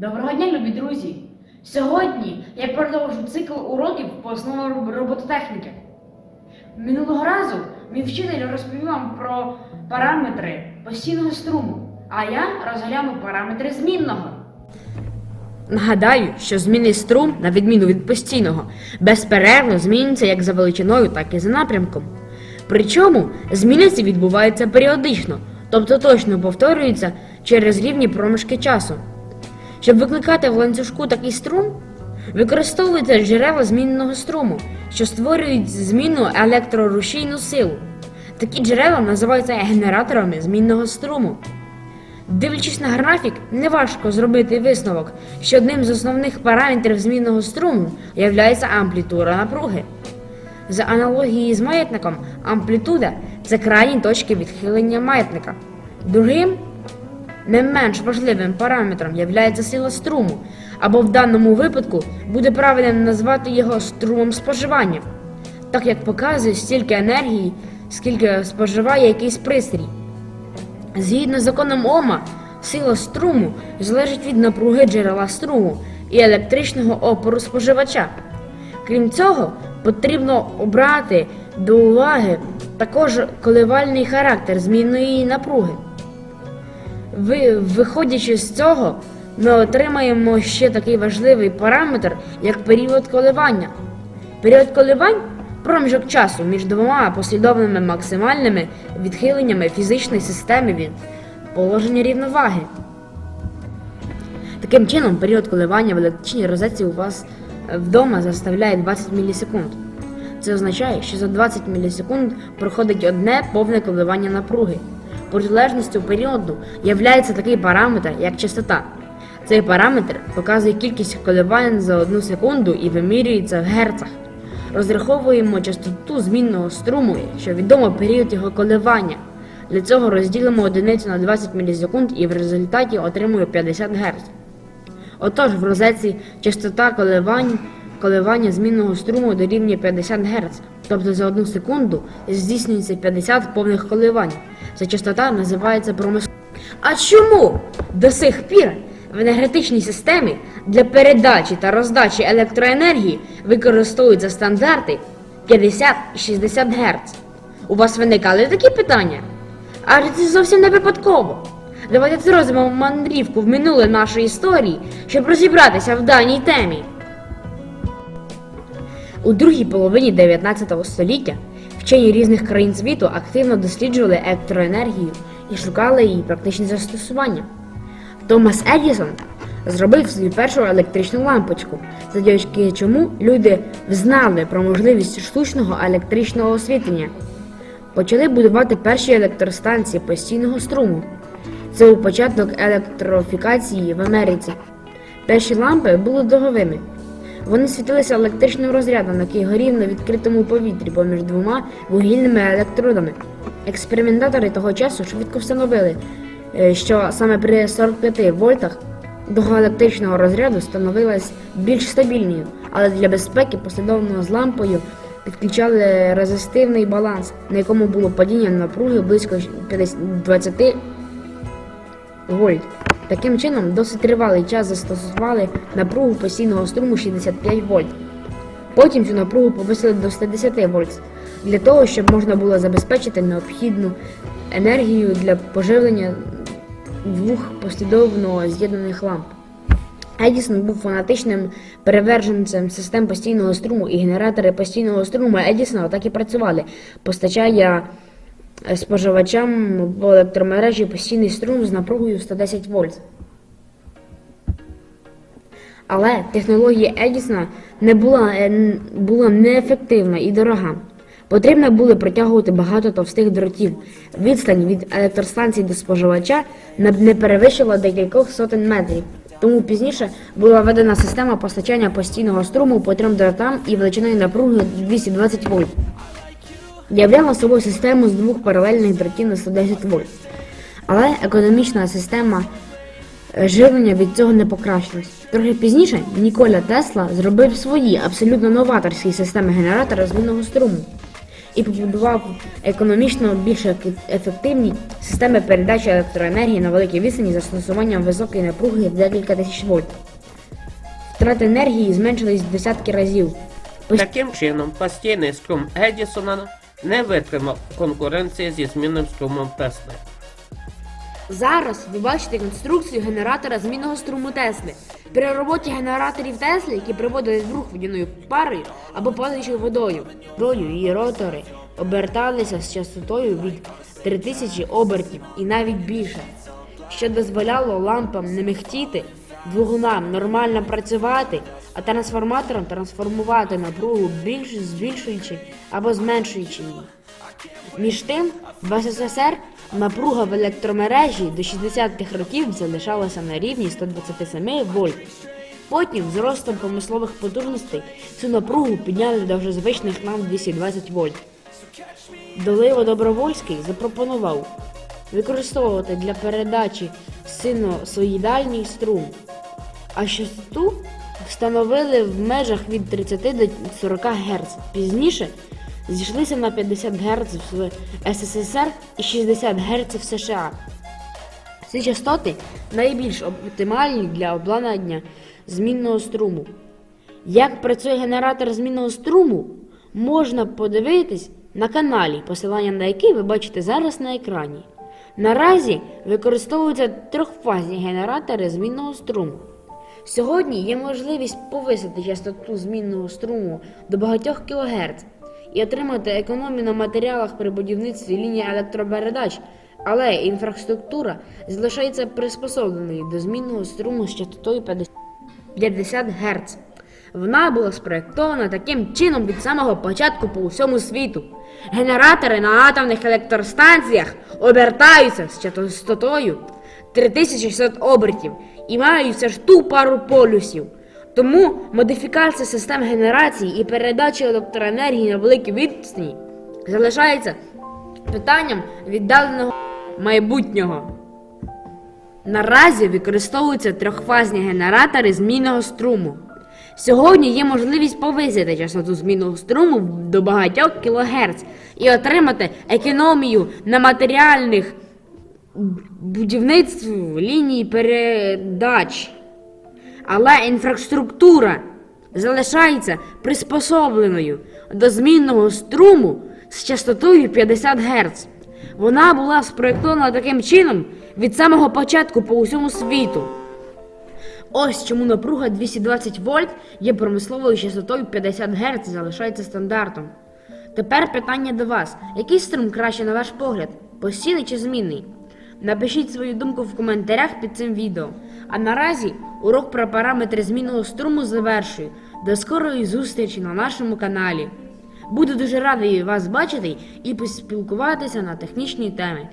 Доброго дня, любі друзі! Сьогодні я продовжу цикл уроків по основам робототехніки. Минулого разу мій вчитель розповів вам про параметри постійного струму, а я розгляну параметри змінного. Нагадаю, що змінний струм, на відміну від постійного, безперервно змінюється як за величиною, так і за напрямком. Причому зміни ці відбуваються періодично, тобто точно повторюються через рівні проміжки часу. Щоб викликати в ланцюжку такий струм, використовуються джерела змінного струму, що створюють змінну електрорушійну силу. Такі джерела називаються генераторами змінного струму. Дивлячись на графік, неважко зробити висновок, що одним з основних параметрів змінного струму є амплітуда напруги. За аналогією з маятником, амплітуда це крайні точки відхилення маятника. Другим, не менш важливим параметром є сила струму, або в даному випадку буде правильно назвати його струмом споживання, так як показує стільки енергії, скільки споживає якийсь пристрій. Згідно з законом Ома, сила струму залежить від напруги джерела струму і електричного опору споживача. Крім цього, потрібно обрати до уваги також коливальний характер змінної напруги. Ви, виходячи з цього, ми отримаємо ще такий важливий параметр, як період коливання. Період коливань проміжок часу між двома послідовними максимальними відхиленнями фізичної системи від положення рівноваги. Таким чином, період коливання в електричній розетці у вас вдома заставляє 20 мілісекунд. Це означає, що за 20 мілісекунд проходить одне повне коливання напруги. Протилежністю періоду являється такий параметр, як частота. Цей параметр показує кількість коливань за одну секунду і вимірюється в герцах. Розраховуємо частоту змінного струму, що відомо період його коливання. Для цього розділимо одиницю на 20 мілісекунд і в результаті отримуємо 50 Гц. Отож, в розетці частота коливань, коливання змінного струму дорівнює 50 Гц, тобто за одну секунду здійснюється 50 повних коливань. Ця частота називається промисловою. А чому до сих пір в енергетичній системі для передачі та роздачі електроенергії використовуються стандарти 50 і 60 Гц? У вас виникали такі питання? Адже це зовсім не випадково. Давайте зробимо мандрівку в минуле нашої історії, щоб розібратися в даній темі. У другій половині 19 століття вчені різних країн світу активно досліджували електроенергію і шукали її практичні застосування. Томас Едісон зробив свою першу електричну лампочку, завдяки чому люди взнали про можливість штучного електричного освітлення. Почали будувати перші електростанції постійного струму. Це був початок електрофікації в Америці. Перші лампи були договими. Вони світилися електричним розрядом, який горів на відкритому повітрі поміж двома вугільними електродами. Експериментатори того часу швидко встановили, е, що саме при 45 вольтах дуга електричного розряду становилась більш стабільною, але для безпеки послідовно з лампою підключали резистивний баланс, на якому було падіння напруги близько 20 вольт. Таким чином, досить тривалий час застосували напругу постійного струму 65 вольт. Потім цю напругу повисили до 110 вольт для того, щоб можна було забезпечити необхідну енергію для поживлення двох послідовно з'єднаних ламп. Едісон був фанатичним переверженцем систем постійного струму і генератори постійного струму Едісона так і працювали, постачає споживачам в електромережі постійний струм з напругою 110 вольт. Але технологія Едісона не була, е, була неефективна і дорога. Потрібно було протягувати багато товстих дротів. Відстань від електростанції до споживача не перевищила декількох сотень метрів. Тому пізніше була введена система постачання постійного струму по трьом дротам і величиною напруги 220 вольт. Являла собою систему з двох паралельних дротів на 110 вольт. Але економічна система е, живлення від цього не покращилась. Трохи пізніше Ніколя Тесла зробив свої абсолютно новаторські системи генератора змінного струму. і побудував економічно більш ефективні системи передачі електроенергії на великій відстані з застосуванням високої напруги в декілька тисяч вольт. Втрати енергії зменшились в десятки разів. Таким чином, постійний струм Едісона не витримав конкуренції зі змінним струмом Тесли. Зараз ви бачите конструкцію генератора змінного струму Тесли. При роботі генераторів Тесли, які приводили в рух водяною парою або падаючою водою, водою її ротори оберталися з частотою від 3000 обертів і навіть більше, що дозволяло лампам не михтіти, двигунам нормально працювати, а трансформаторам трансформувати напругу більш збільшуючи або зменшуючи її. Між тим, в СССР напруга в електромережі до 60-х років залишалася на рівні 127 вольт. Потім, з ростом промислових потужностей, цю напругу підняли до вже звичних нам 220 вольт. Доливо Добровольський запропонував використовувати для передачі синусоїдальний струм, а частоту встановили в межах від 30 до 40 Гц. Пізніше зійшлися на 50 Гц в СССР і 60 Гц в США. Ці частоти найбільш оптимальні для обладнання змінного струму. Як працює генератор змінного струму, можна подивитись на каналі, посилання на який ви бачите зараз на екрані. Наразі використовуються трьохфазні генератори змінного струму. Сьогодні є можливість повисити частоту змінного струму до багатьох кГц і отримати економію на матеріалах при будівництві лінії електропередач, але інфраструктура залишається приспособленою до змінного струму з частотою 50 50 Гц. Вона була спроєктована таким чином від самого початку по всьому світу. Генератори на атомних електростанціях обертаються з частотою 3600 обертів і мають все ж ту пару полюсів. Тому модифікація систем генерації і передачі електроенергії на великій відстані залишається питанням віддаленого майбутнього. Наразі використовуються трьохфазні генератори змінного струму. Сьогодні є можливість повисити частоту змінного струму до багатьох кілогерц і отримати економію на матеріальних будівництв ліній передач. Але інфраструктура залишається приспособленою до змінного струму з частотою 50 Гц. Вона була спроєктована таким чином від самого початку по усьому світу. Ось чому напруга 220 вольт є промисловою частотою 50 Гц залишається стандартом. Тепер питання до вас: який струм краще на ваш погляд? Постійний чи змінний? Напишіть свою думку в коментарях під цим відео. А наразі урок про параметри змінного струму завершую. До скорої зустрічі на нашому каналі. Буду дуже радий вас бачити і поспілкуватися на технічні теми.